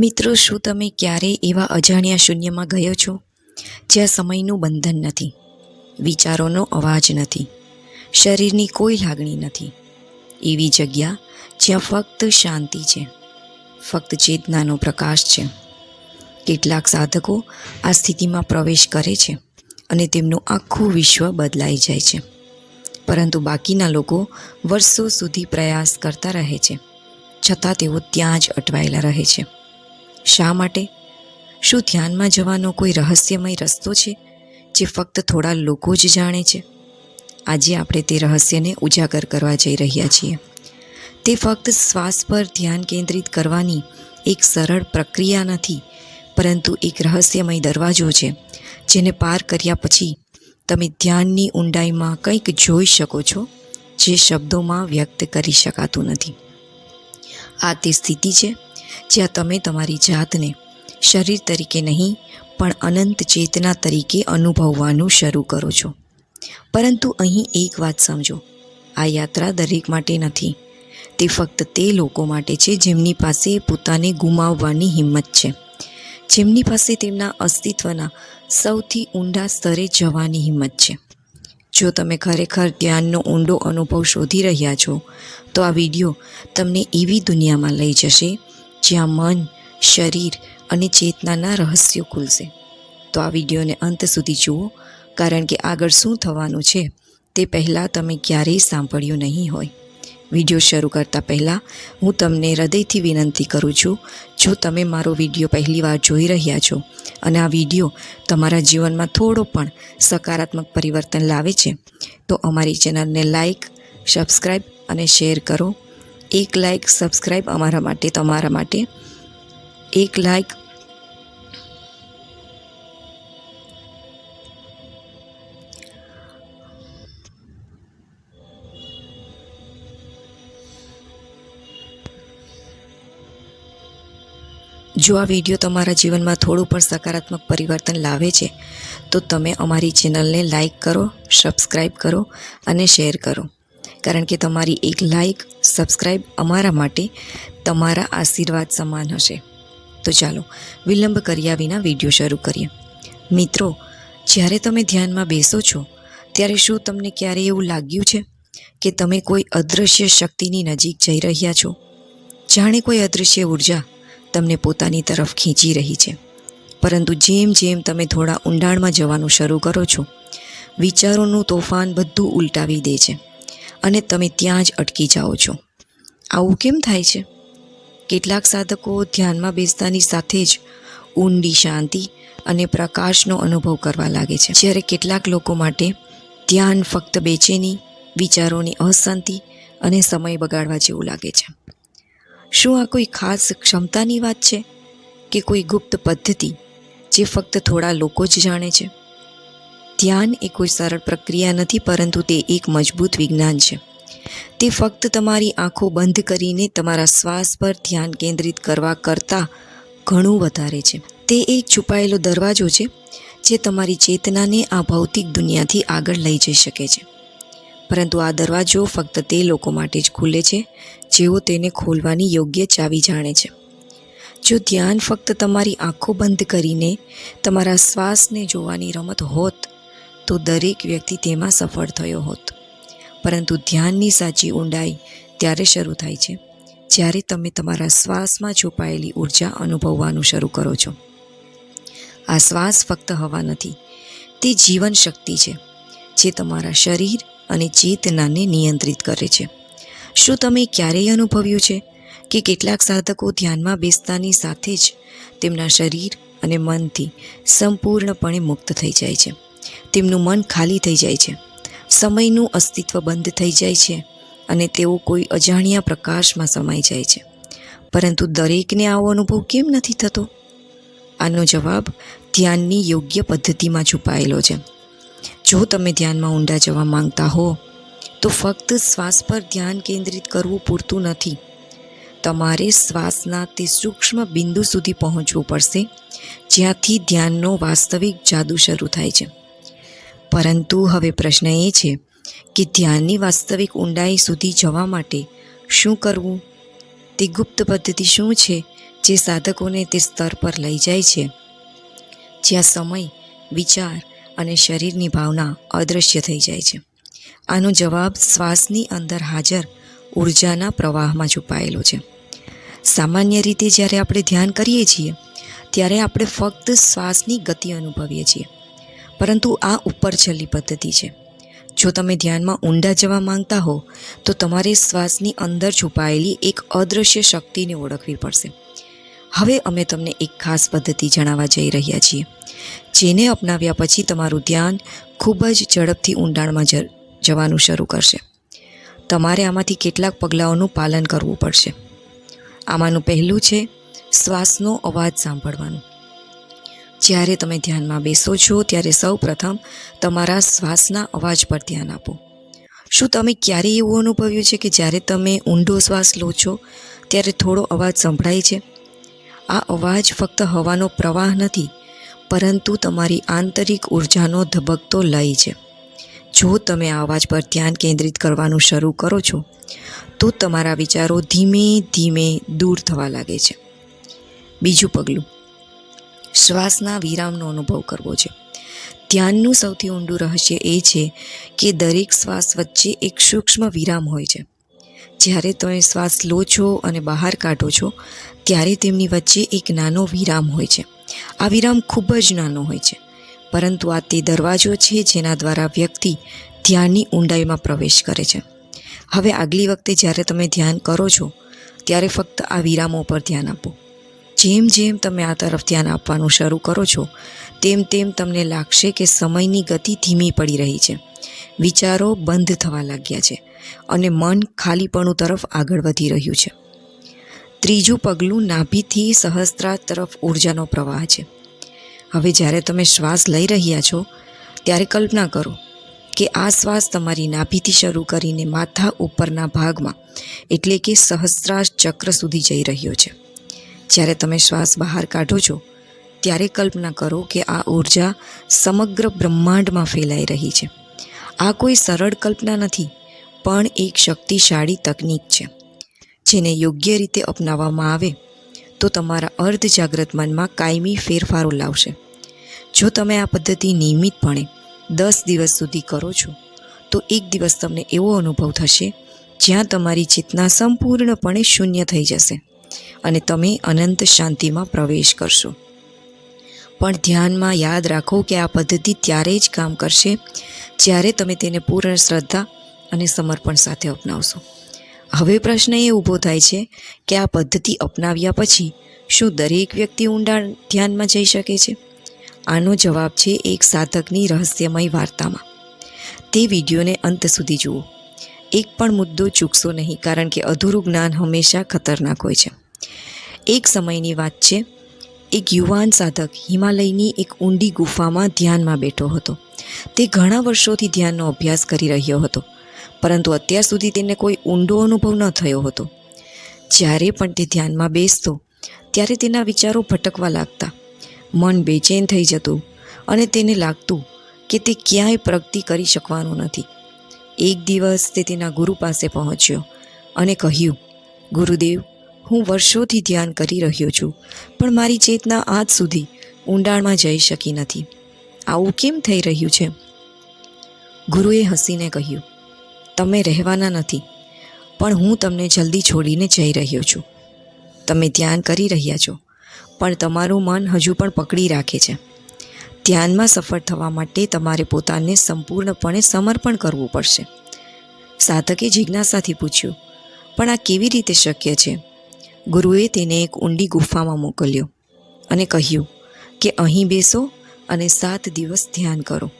મિત્રો, શું તમે ક્યારેય એવા અજાણ્યા શૂન્યમાં ગયો છો જ્યાં સમયનું બંધન નથી, વિચારોનો અવાજ નથી, શરીરની કોઈ લાગણી નથી? એવી જગ્યા જ્યાં ફક્ત શાંતિ છે, ફક્ત ચેતનાનો પ્રકાશ છે. કેટલાક સાધકો આ સ્થિતિમાં પ્રવેશ કરે છે અને તેમનું આખું વિશ્વ બદલાઈ જાય છે. પરંતુ બાકીના લોકો વર્ષો સુધી પ્રયાસ કરતા રહે છે, છતાં તેઓ ત્યાં જ અટવાયેલા રહે છે. શા માટે? શું ધ્યાનમાં જવાનો કોઈ રહસ્યમય રસ્તો છે, જે ફક્ત થોડા લોકો જ જાણે છે? આજે આપણે તે રહસ્યને ઉજાગર કરવા જઈ રહ્યા છીએ. તે ફક્ત શ્વાસ પર ધ્યાન કેન્દ્રિત કરવાની એક સરળ પ્રક્રિયા નથી, પરંતુ એક રહસ્યમય દરવાજો છે, જેને પાર કર્યા પછી તમે ધ્યાનની ઊંડાઈમાં કંઈક જોઈ શકો છો, જે શબ્દોમાં વ્યક્ત કરી શકાતું નથી. આ તે સ્થિતિ છે જ્યાં તમે તમારી જાતને શરીર તરીકે નહીં, પણ અનંત ચેતના તરીકે અનુભવવાનું શરૂ કરો છો. પરંતુ અહીં એક વાત સમજો. આ યાત્રા દરેક માટે નથી. તે ફક્ત તે લોકો માટે છે જેમની પાસે પોતાને ગુમાવવાની હિંમત છે. જેમની પાસે તેમના અસ્તિત્વના સૌથી ઊંડા સ્તરે જવાની હિંમત છે. જો તમે ખરેખર ધ્યાનનો ઊંડો અનુભવ શોધી રહ્યા છો, તો આ વીડિયો તમને એવી દુનિયામાં લઈ જશે જ્યાં મન, શરીર અને ચેતનાના રહસ્યો ખુલશે. તો આ વિડીયોને અંત સુધી જુઓ, કારણ કે આગળ શું થવાનું છે તે પહેલાં તમે ક્યારેય સાંભળ્યું નહીં હોય. વીડિયો શરૂ કરતાં પહેલાં હું તમને હૃદયથી વિનંતી કરું છું, જો તમે મારો વીડિયો પહેલીવાર જોઈ રહ્યા છો અને આ વીડિયો તમારા જીવનમાં થોડો પણ સકારાત્મક પરિવર્તન લાવે છે, તો અમારી ચેનલને લાઈક સબસ્ક્રાઈબ અને શેર કરો એક લાઈક સબસ્ક્રાઈબ અમારા માટે, તમારા માટે. એક લાઈક જો આ વીડિયો તમારા જીવનમાં થોડું પણ સકારાત્મક પરિવર્તન લાવે છે, તો તમે અમારી ચેનલને લાઈક કરો સબસ્ક્રાઈબ કરો અને શેર કરો. કારણ કે તમારી એક લાઈક સબસ્ક્રાઈબ અમારા માટે તમારા આશીર્વાદ સમાન હશે. તો ચાલો, વિલંબ કર્યા વિના વીડિયો શરૂ કરીએ. મિત્રો, જ્યારે તમે ધ્યાનમાં બેસો છો, ત્યારે શું તમને ક્યારે એવું લાગ્યું છે કે તમે કોઈ અદૃશ્ય શક્તિની નજીક જઈ રહ્યા છો? જાણે કોઈ અદૃશ્ય ઊર્જા તમને પોતાની તરફ ખેંચી રહી છે. પરંતુ જેમ જેમ તમે થોડા ઊંડાણમાં જવાનું શરૂ કરો છો, વિચારોનું તોફાન બધું ઉલટાવી દે છે. અને તમે ત્યાં જ અટકી જાઓ છો. આવું કેમ થાય છે? કેટલાક સાધકો ધ્યાનમાં બેસતાની સાથે જ ઊંડી શાંતિ અને પ્રકાશનો અનુભવ કરવા લાગે છે. જ્યારે કેટલાક લોકો માટે ધ્યાન ફક્ત બેચેની, વિચારોની અશાંતિ અને સમય બગાડવા જેવું લાગે છે. શું આ કોઈ ખાસ ક્ષમતાની વાત છે? કે કોઈ ગુપ્ત પદ્ધતિ જે ફક્ત થોડા લોકો જ જાણે છે? ધ્યાન એ કોઈ સરળ પ્રક્રિયા નથી, પરંતુ તે એક મજબૂત વિજ્ઞાન છે. તે ફક્ત તમારી આંખો બંધ કરીને તમારા શ્વાસ પર ધ્યાન કેન્દ્રિત કરવા કરતાં ઘણું વધારે છે. તે એક છુપાયેલો દરવાજો છે, જે તમારી ચેતનાને આ ભૌતિક દુનિયાથી આગળ લઈ જઈ શકે છે. પરંતુ આ દરવાજો ફક્ત તે લોકો માટે જ ખુલે છે, જેઓ તેને ખોલવાની યોગ્ય ચાવી જાણે છે. જો ધ્યાન ફક્ત તમારી આંખો બંધ કરીને તમારા શ્વાસને જોવાની રમત હોત તો દરેક વ્યક્તિ તેમાં સફળ થયો હોત. પરંતુ ધ્યાનની સાચી ઊંડાઈ ત્યારે શરૂ થાય છે, જ્યારે તમે તમારા શ્વાસમાં છુપાયેલી ઊર્જા અનુભવવાનું શરૂ કરો છો. આ શ્વાસ ફક્ત હવા નથી, તે જીવન શક્તિ છે, જે તમારા શરીર અને ચેતનાને નિયંત્રિત કરે છે. શું તમે ક્યારેય અનુભવ્યું છે કે કેટલાક સાધકો ધ્યાનમાં બેસતાની સાથે જ તેમના શરીર અને મનથી સંપૂર્ણપણે મુક્ત થઈ જાય છે? તેમનું મન ખાલી થઈ જાય છે. સમયનું અસ્તિત્વ બંધ થઈ જાય છે અને તેઓ કોઈ અજાણ્યા પ્રકાશમાં સમાઈ જાય છે. પરંતુ દરેકને આવો અનુભવ કેમ નથી થતો? આનો જવાબ ધ્યાનની યોગ્ય પદ્ધતિમાં છુપાયેલો છે. જો તમે ધ્યાનમાં ઊંડા જવા માંગતા હો, તો ફક્ત શ્વાસ પર ધ્યાન કેન્દ્રિત કરવું પૂરતું નથી. તમારે શ્વાસના તે સૂક્ષ્મ બિંદુ સુધી પહોંચવું પડશે, જ્યાંથી ધ્યાનનો વાસ્તવિક જાદુ શરૂ થાય છે. પરંતુ હવે પ્રશ્ન એ છે કે ધ્યાનની વાસ્તવિક ઊંડાઈ સુધી જવા માટે શું કરવું? તે ગુપ્ત પદ્ધતિ શું છે જે સાધકોને તે સ્તર પર લઈ જાય છે? જ્યાં સમય, વિચાર અને શરીરની ભાવના અદૃશ્ય થઈ જાય છે. આનો જવાબ શ્વાસની અંદર હાજર ઉર્જાના પ્રવાહમાં છુપાયેલો છે. સામાન્ય રીતે જ્યારે આપણે ધ્યાન કરીએ છીએ, ત્યારે આપણે ફક્ત શ્વાસની ગતિ અનુભવીએ છીએ. પરંતુ આ ઉપર છેલ્લી પદ્ધતિ છે. જો તમે ધ્યાનમાં ઊંડા જવા માંગતા હો, તો તમારે શ્વાસની અંદર છુપાયેલી એક અદૃશ્ય શક્તિને ઓળખવી પડશે. હવે અમે તમને એક ખાસ પદ્ધતિ જણાવવા જઈ રહ્યા છીએ, જેને અપનાવ્યા પછી તમારું ધ્યાન ખૂબ જ ઝડપથી ઊંડાણમાં જવાનું શરૂ કરશે. તમારે આમાંથી કેટલાક પગલાઓનું પાલન કરવું પડશે. આમાંનું પહેલું છે, શ્વાસનો અવાજ સાંભળવાનું. જ્યારે તમે ધ્યાનમાં બેસો છો, ત્યારે સૌ પ્રથમ તમારા શ્વાસના અવાજ પર ધ્યાન આપો. શું તમે ક્યારેય એવું અનુભવ્યું છે કે જ્યારે તમે ઊંડો શ્વાસ લો છો, ત્યારે થોડો અવાજ સંભળાય છે? આ અવાજ ફક્ત હવાનો પ્રવાહ નથી, પરંતુ તમારી આંતરિક ઉર્જાનો ધબકતો લય છે. જો તમે આ અવાજ પર ધ્યાન કેન્દ્રિત કરવાનું શરૂ કરો છો, તો તમારા વિચારો ધીમે ધીમે દૂર થવા લાગે છે. બીજું પગલું. શ્વાસના વિરામનો અનુભવ કરવો છે. ધ્યાનનું સૌથી ઊંડું રહસ્ય એ છે કે દરેક શ્વાસ વચ્ચે એક સૂક્ષ્મ વિરામ હોય છે. જ્યારે તમે શ્વાસ લો છો અને બહાર કાઢો છો, ત્યારે તેમની વચ્ચે એક નાનો વિરામ હોય છે. આ વિરામ ખૂબ જ નાનો હોય છે, પરંતુ આ તે દરવાજો છે જેના દ્વારા વ્યક્તિ ધ્યાનની ઊંડાઈમાં પ્રવેશ કરે છે. હવે આગલી વખતે જ્યારે તમે ધ્યાન કરો છો, ત્યારે ફક્ત આ વિરામો પર ધ્યાન આપો. જેમ જેમ તમે આ તરફ ધ્યાન આપવાનું શરૂ કરો છો, તેમ તેમ તમને લાગશે કે સમયની ગતિ ધીમી પડી રહી છે. વિચારો બંધ થવા લાગ્યા છે અને મન ખાલીપણું તરફ આગળ વધી રહ્યું છે. ત્રીજું પગલું નાભીથી સહસ્ત્રા તરફ ઉર્જાનો પ્રવાહ છે. હવે જ્યારે તમે શ્વાસ લઈ રહ્યા છો, ત્યારે કલ્પના કરો કે આ શ્વાસ તમારી નાભીથી શરૂ કરીને માથા ઉપરના ભાગમાં, એટલે કે સહસ્ત્રાર ચક્ર સુધી જઈ રહ્યો છે. જ્યારે તમે શ્વાસ બહાર કાઢો છો, ત્યારે કલ્પના કરો કે આ ઊર્જા સમગ્ર બ્રહ્માંડમાં ફેલાઈ રહી છે. આ કોઈ સરળ કલ્પના નથી, પણ એક શક્તિશાળી તકનીક છે. જેને યોગ્ય રીતે અપનાવવામાં આવે, તો તમારા અર્ધ જાગ્રત મનમાં કાયમી ફેરફારો લાવશે. જો તમે આ પદ્ધતિ નિયમિતપણે દસ દિવસ સુધી કરો છો, તો એક દિવસ તમને એવો અનુભવ થશે, જ્યાં તમારી ચેતના સંપૂર્ણપણે શૂન્ય થઈ જશે. અને તમે અનંત શાંતિમાં પ્રવેશ કરશો. પણ ધ્યાનમાં યાદ રાખો કે આ પદ્ધતિ ત્યારે જ કામ કરશે જ્યારે તમે તેને પૂર્ણ શ્રદ્ધા અને સમર્પણ સાથે અપનાવશો. હવે પ્રશ્ન એ ઊભો થાય છે કે આ પદ્ધતિ અપનાવ્યા પછી શું દરેક વ્યક્તિ ઊંડા ધ્યાનમાં જઈ શકે છે? આનો જવાબ છે એક સાધકની રહસ્યમય વાર્તામાં. તે વિડીયોને અંત સુધી જુઓ. એક પણ મુદ્દો ચૂકશો નહીં, કારણ કે અધૂરું જ્ઞાન હંમેશા ખતરનાક હોય છે. એક સમયની વાત છે, એક યુવાન સાધક હિમાલયની એક ઊંડી ગુફામાં ધ્યાનમાં બેઠો હતો. તે ઘણા વર્ષોથી ધ્યાનનો અભ્યાસ કરી રહ્યો હતો, પરંતુ અત્યાર સુધી તેને કોઈ ઊંડો અનુભવ ન થયો હતો. જ્યારે પણ તે ધ્યાનમાં બેસતો, ત્યારે તેના વિચારો ભટકવા લાગતા. મન બેચેન થઈ જતું અને તેને લાગતું કે તે ક્યાંય પ્રગતિ કરી શકવાનું નથી. એક દિવસ તે તેના ગુરુ પાસે પહોંચ્યો અને કહ્યું, ગુરુદેવ, હું વર્ષોથી ધ્યાન કરી રહ્યો છું, પણ મારી ચેતના આજ સુધી ઊંડાણમાં જઈ શકી નથી. આવું કેમ થઈ રહ્યું છે? ગુરુએ હસીને કહ્યું, તમે રહેવાના નથી, પણ હું તમને જલ્દી છોડીને જઈ રહ્યો છું. તમે ધ્યાન કરી રહ્યા છો, પણ તમારું મન હજુ પણ પકડી રાખે છે. ધ્યાનમાં સફળ થવા માટે તમારે પોતાને સંપૂર્ણપણે સમર્પણ કરવું પડશે. સાધકે જિજ્ઞાસાથી પૂછ્યું, પણ આ કેવી રીતે શક્ય છે? ગુરુએ તેને એક ઊંડી ગુફામાં મોકલ્યો અને કહ્યું, કે અહીં બેસો અને સાત દિવસ ધ્યાન કરો.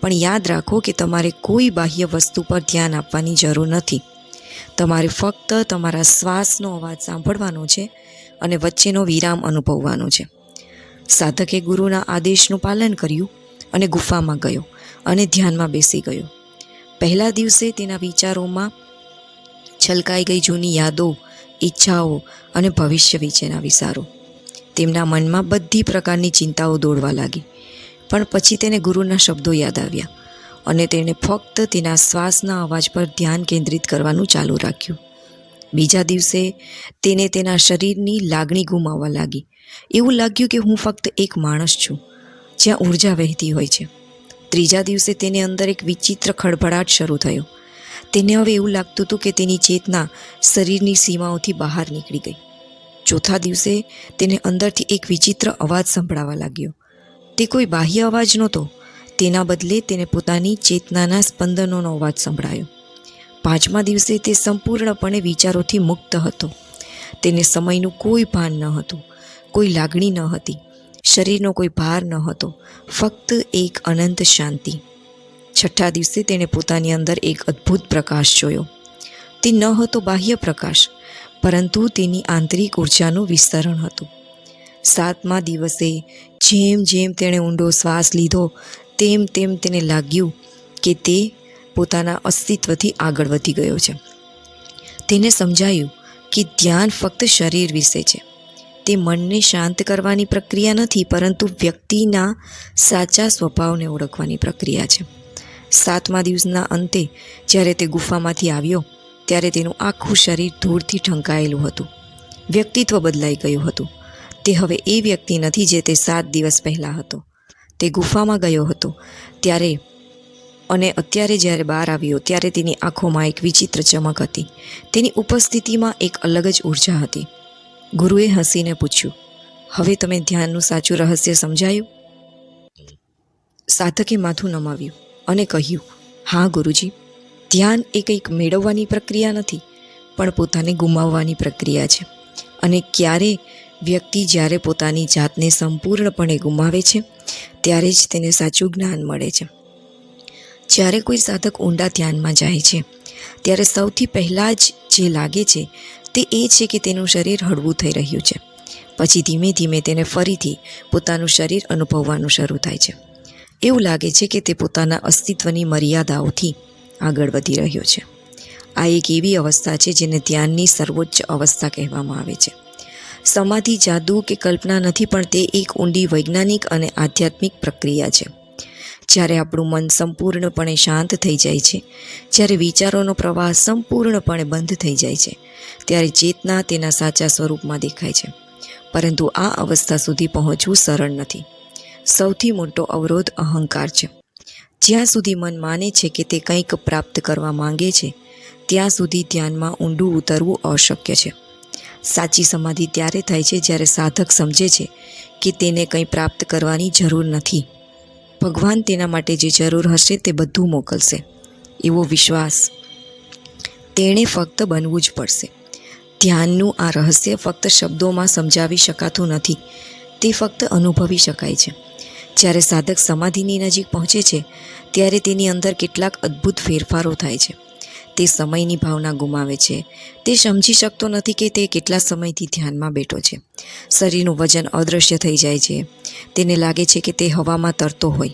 પણ યાદ રાખો કે તમારે કોઈ બાહ્ય વસ્તુ પર ધ્યાન આપવાની જરૂર નથી. તમારે ફક્ત તમારા શ્વાસનો અવાજ સાંભળવાનો છે અને વચ્ચેનો વિરામ અનુભવવાનો છે. સાધકે ગુરુના આદેશનું પાલન કર્યું અને ગુફામાં ગયો અને ધ્યાનમાં બેસી ગયો. પહેલા દિવસે તેના વિચારોમાં છલકાઈ ગઈ જૂની યાદો, ઈચ્છાઓ અને ભવિષ્ય વિશેના વિચારો તેમના મનમાં બધી પ્રકારની ચિંતાઓ દોડવા લાગી. પણ પછી તેને ગુરુના શબ્દો યાદ આવ્યા અને તેણે ફક્ત તેના શ્વાસના અવાજ પર ધ્યાન કેન્દ્રિત કરવાનું ચાલુ રાખ્યું. બીજા દિવસે તેને તેના શરીરની લાગણી ગુમાવવા લાગી. એવું લાગ્યું કે હું ફક્ત એક માણસ છું, જ્યાં ઊર્જા વહેતી હોય છે. ત્રીજા દિવસે તેને અંદર એક વિચિત્ર ખળભળાટ શરૂ થયો. તેને હવે એવું લાગતું હતું કે તેની ચેતના શરીરની સીમાઓથી બહાર નીકળી ગઈ. ચોથા દિવસે તેને અંદરથી એક વિચિત્ર અવાજ સંભળાવા લાગ્યો. તે કોઈ બાહ્ય અવાજ નહોતો. તેના બદલે તેને પોતાની ચેતનાના સ્પંદનોનો અવાજ સંભળાયો. પાંચમા દિવસે તે સંપૂર્ણપણે વિચારોથી મુક્ત હતો. તેને સમયનું કોઈ ભાન ન હતું. કોઈ લાગણી ન હતી, શરીરનો કોઈ ભાર ન હતો, ફક્ત એક અનંત શાંતિ. છઠ્ઠા દિવસે તેણે પોતાની અંદર એક અદ્ભુત પ્રકાશ જોયો. તે ન હતો બાહ્ય પ્રકાશ, પરંતુ તેની આંતરિક ઉર્જાનું વિસ્તરણ હતું. સાતમા દિવસે જેમ જેમ તેણે ઊંડો શ્વાસ લીધો, તેમ તેમ તેને લાગ્યું કે તે પોતાના અસ્તિત્વથી આગળ વધી ગયો છે. તેને સમજાયું કે ધ્યાન ફક્ત શરીર વિશે છે. તે મનને શાંત કરવાની પ્રક્રિયા નથી, પરંતુ વ્યક્તિના સાચા સ્વભાવને ઓળખવાની પ્રક્રિયા છે. સાતમા દિવસના અંતે જ્યારે તે ગુફામાંથી આવ્યો, ત્યારે તેનું આખું શરીર ધૂળથી ઢંકાયેલું હતું. વ્યક્તિત્વ બદલાઈ ગયું હતું. તે હવે એ વ્યક્તિ નથી જે તે સાત દિવસ પહેલાં હતો. તે ગુફામાં ગયો હતો. ત્યારે અને અત્યારે જ્યારે બહાર આવ્યો, ત્યારે તેની આંખોમાં એક વિચિત્ર ચમક હતી. તેની ઉપસ્થિતિમાં એક અલગ જ ઊર્જા હતી. ગુરુએ હસીને પૂછ્યું, હવે તમે ધ્યાનનું સાચું રહસ્ય સમજાયું? સાધકે માથું નમાવ્યું અને કહ્યું, હા, ગુરુજી, ધ્યાન એ કંઈક મેળવવાની પ્રક્રિયા નથી, પણ પોતાને ગુમાવવાની પ્રક્રિયા છે. અને ક્યારે વ્યક્તિ જ્યારે પોતાની જાતને સંપૂર્ણપણે ગુમાવે છે, ત્યારે જ તેને સાચું જ્ઞાન મળે છે. જ્યારે કોઈ સાધક ઊંડા ધ્યાનમાં જાય છે, ત્યારે સૌથી પહેલાં જ જે લાગે છે તે એ છે કે તેનું શરીર હળવું થઈ રહ્યું છે. પછી ધીમે ધીમે તેને ફરીથી પોતાનું શરીર અનુભવવાનું શરૂ થાય છે. એવું લાગે છે કે તે પોતાના અસ્તિત્વની મર્યાદાઓથી આગળ વધી રહ્યો છે. આ એક એવી અવસ્થા છે જેને ધ્યાનની સર્વોચ્ચ અવસ્થા કહેવામાં આવે છે. સમાધિ, જાદુ કે કલ્પના નથી પણ તે એક ઊંડી વૈજ્ઞાનિક અને આધ્યાત્મિક પ્રક્રિયા છે. જ્યારે આપણું મન સંપૂર્ણપણે શાંત થઈ જાય છે, જ્યારે વિચારોનો પ્રવાહ સંપૂર્ણપણે બંધ થઈ જાય છે, ત્યારે ચેતના તેના સાચા સ્વરૂપમાં દેખાય છે. પરંતુ આ અવસ્થા સુધી પહોંચવું સરળ નથી. સૌથી મોટો અવરોધ અહંકાર છે. જ્યાં સુધી મન માને છે કે તે કંઈક પ્રાપ્ત કરવા માંગે છે, ત્યાં સુધી ધ્યાનમાં ઊંડું ઉતરવું અશક્ય છે. સાચી સમાધિ ત્યારે થાય છે જ્યારે સાધક સમજે છે કે તેને કંઈ પ્રાપ્ત કરવાની જરૂર નથી. ભગવાન તેના માટે જે જરૂર હશે તે બધું મોકલશે. એવો વિશ્વાસ. તેણે ફક્ત બનવું જ પડશે. ધ્યાનનું આ રહસ્ય ફક્ત શબ્દોમાં સમજાવી શકાતું નથી. તે ફક્ત અનુભવી શકાય છે. જ્યારે સાધક સમાધિની નજીક પહોંચે છે, ત્યારે તેની અંદર કેટલાક અદ્ભુત ફેરફારો થાય છે. તે સમયની ભાવના ગુમાવે છે. તે સમજી શકતો નથી કે તે કેટલા સમયથી ધ્યાનમાં બેઠો છે. શરીરનું વજન અદૃશ્ય થઈ જાય છે. તેને લાગે છે કે તે હવામાં તરતો હોય.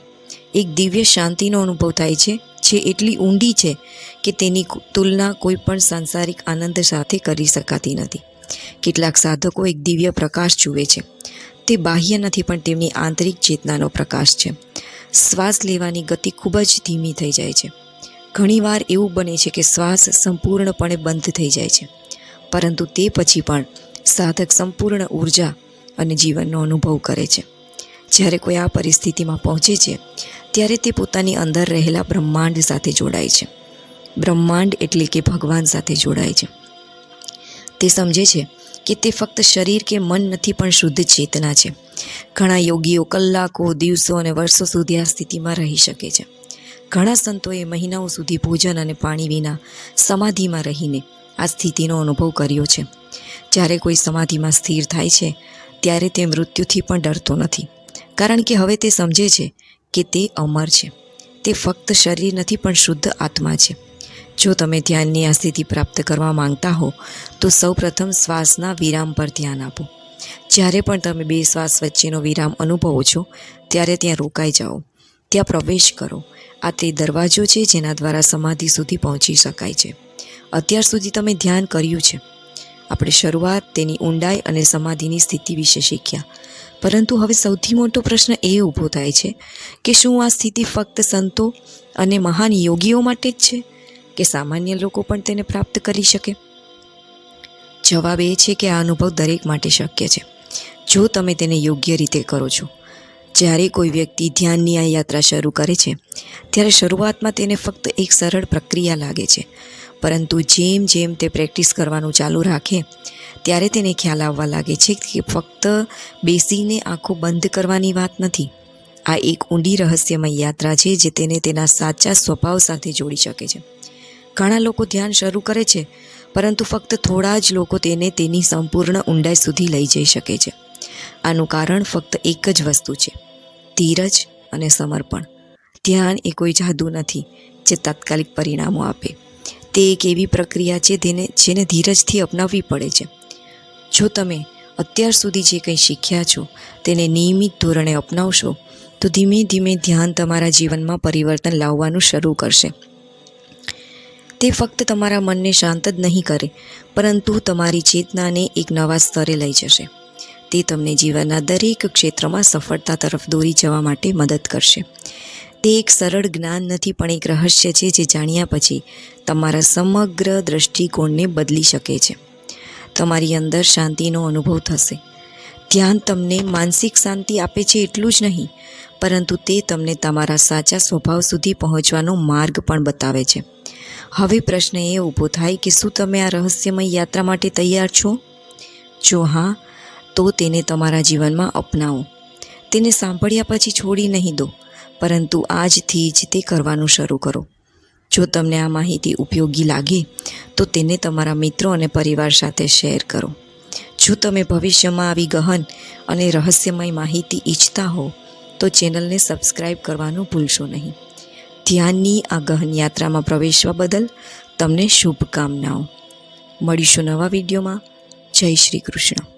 એક દિવ્ય શાંતિનો અનુભવ થાય છે, જે એટલી ઊંડી છે કે તેની તુલના કોઈ પણ સાંસારિક આનંદ સાથે કરી શકાતી નથી. કેટલાક સાધકો એક દિવ્ય પ્રકાશ જુએ છે. તે બાહ્ય નથી, પણ તેમની આંતરિક ચેતનાનો પ્રકાશ છે. શ્વાસ લેવાની ગતિ ખૂબ જ ધીમી થઈ જાય છે. ઘણીવાર એવું બને છે કે શ્વાસ સંપૂર્ણપણે બંધ થઈ જાય છે. પરંતુ તે પછી પણ સાધક સંપૂર્ણ ઊર્જા અને જીવનનો અનુભવ કરે છે. જ્યારે કોઈ આ પરિસ્થિતિમાં પહોંચે છે, ત્યારે તે પોતાની અંદર રહેલા બ્રહ્માંડ સાથે જોડાય છે. બ્રહ્માંડ એટલે કે ભગવાન સાથે જોડાય છે. તે સમજે છે કે તે ફક્ત શરીર કે મન નથી, પણ શુદ્ધ ચેતના છે. ઘણા યોગીઓ કલાકો, દિવસો અને વર્ષો સુધી આ સ્થિતિમાં રહી શકે છે. ઘણા સંતોએ મહિનાઓ સુધી ભોજન અને પાણી વિના સમાધિમાં રહીને આ સ્થિતિનો અનુભવ કર્યો છે. જ્યારે કોઈ સમાધિમાં સ્થિર થાય છે, ત્યારે તે મૃત્યુથી પણ ડરતો નથી, કારણ કે હવે તે સમજે છે કે તે અમર છે. તે ફક્ત શરીર નથી, પણ શુદ્ધ આત્મા છે. જો તમે ધ્યાનની આ સ્થિતિ પ્રાપ્ત કરવા માંગતા હો, તો સૌપ્રથમ શ્વાસના વિરામ પર ધ્યાન આપો. જ્યારે પણ તમે બે શ્વાસ વચ્ચેનો વિરામ અનુભવો છો, ત્યારે ત્યાં રોકાઈ જાઓ. ત્યાં પ્રવેશ કરો. આ તે દરવાજો છે જેના દ્વારા સમાધિ સુધી પહોંચી શકાય છે. અત્યાર સુધી તમે ધ્યાન કર્યું છે. આપણે શરૂઆત તેની ઊંડાઈ અને સમાધિની સ્થિતિ વિશે શીખ્યા. પરંતુ હવે સૌથી મોટો પ્રશ્ન એ ઊભો થાય છે કે શું આ સ્થિતિ ફક્ત સંતો અને મહાન યોગીઓ માટે જ છે કે સામાન્ય લોકો પણ તેને પ્રાપ્ત કરી શકે? જવાબ એ છે કે આ અનુભવ દરેક માટે શક્ય છે. જો તમે તેને યોગ્ય રીતે કરો છો. જ્યારે કોઈ વ્યક્તિ ધ્યાનની આ યાત્રા શરૂ કરે છે, ત્યારે શરૂઆતમાં તેને ફક્ત એક સરળ પ્રક્રિયા લાગે છે. પરંતુ જેમ જેમ તે પ્રેક્ટિસ કરવાનું ચાલુ રાખે, ત્યારે તેને ખ્યાલ આવવા લાગે છે કે ફક્ત બેસીને આંખો બંધ કરવાની વાત નથી. આ એક ઊંડી રહસ્યમય યાત્રા છે જે તેને તેના સાચા સ્વભાવ સાથે જોડી શકે છે. ઘણા લોકો ધ્યાન શરૂ કરે છે, પરંતુ ફક્ત થોડા જ લોકો તેને તેની સંપૂર્ણ ઊંડાઈ સુધી લઈ જઈ શકે છે. આનું કારણ ફક્ત એક જ વસ્તુ છે. ધીરજ અને સમર્પણ. ધ્યાન એ કોઈ જાદુ નથી જે તાત્કાલિક પરિણામો આપે. તે એક એવી પ્રક્રિયા છે તેને જેને ધીરજથી અપનાવવી પડે છે. જો તમે અત્યાર સુધી જે કંઈ શીખ્યા છો તેને નિયમિત ધોરણે અપનાવશો, તો ધીમે ધીમે ધ્યાન તમારા જીવનમાં પરિવર્તન લાવવાનું શરૂ કરશે. તે ફક્ત તમારા મનને શાંત જ નહીં કરે, પરંતુ તમારી ચેતનાને એક નવા સ્તરે લઈ જશે. તે તમને જીવનના દરેક ક્ષેત્રમાં સફળતા તરફ દોરી જવા માટે મદદ કરશે. તે એક સરળ જ્ઞાન નથી, પણ એક રહસ્ય છે જે જાણ્યા પછી તમારા સમગ્ર દૃષ્ટિકોણને બદલી શકે છે. તમારી અંદર શાંતિનો અનુભવ થશે. ધ્યાન તમને માનસિક શાંતિ આપે છે એટલું જ નહીં, પરંતુ તે તમને તમારા સાચા સ્વભાવ સુધી પહોંચવાનો માર્ગ પણ બતાવે છે. હવે પ્રશ્ન એ ઊભો થાય કે શું તમે આ રહસ્યમય યાત્રા માટે તૈયાર છો? જો હા તો તેને તમારા જીવનમાં અપનાવો. તેને સાંભળ્યા પછી છોડી નહીં દો, પરંતુ આજથી જ તે કરવાનું શરૂ કરો. જો તમને આ માહિતી ઉપયોગી લાગે, તો તેને તમારા મિત્રો અને પરિવાર સાથે શેર કરો. જો તમે ભવિષ્યમાં આવી ગહન અને રહસ્યમય માહિતી ઈચ્છતા હો, તો ચેનલને સબસ્ક્રાઈબ કરવાનું ભૂલશો નહીં. ધ્યાનની આ ગહન યાત્રામાં પ્રવેશવા બદલ તમને શુભકામનાઓ. મળીશું નવા વિડીયોમાં. જય શ્રી કૃષ્ણ.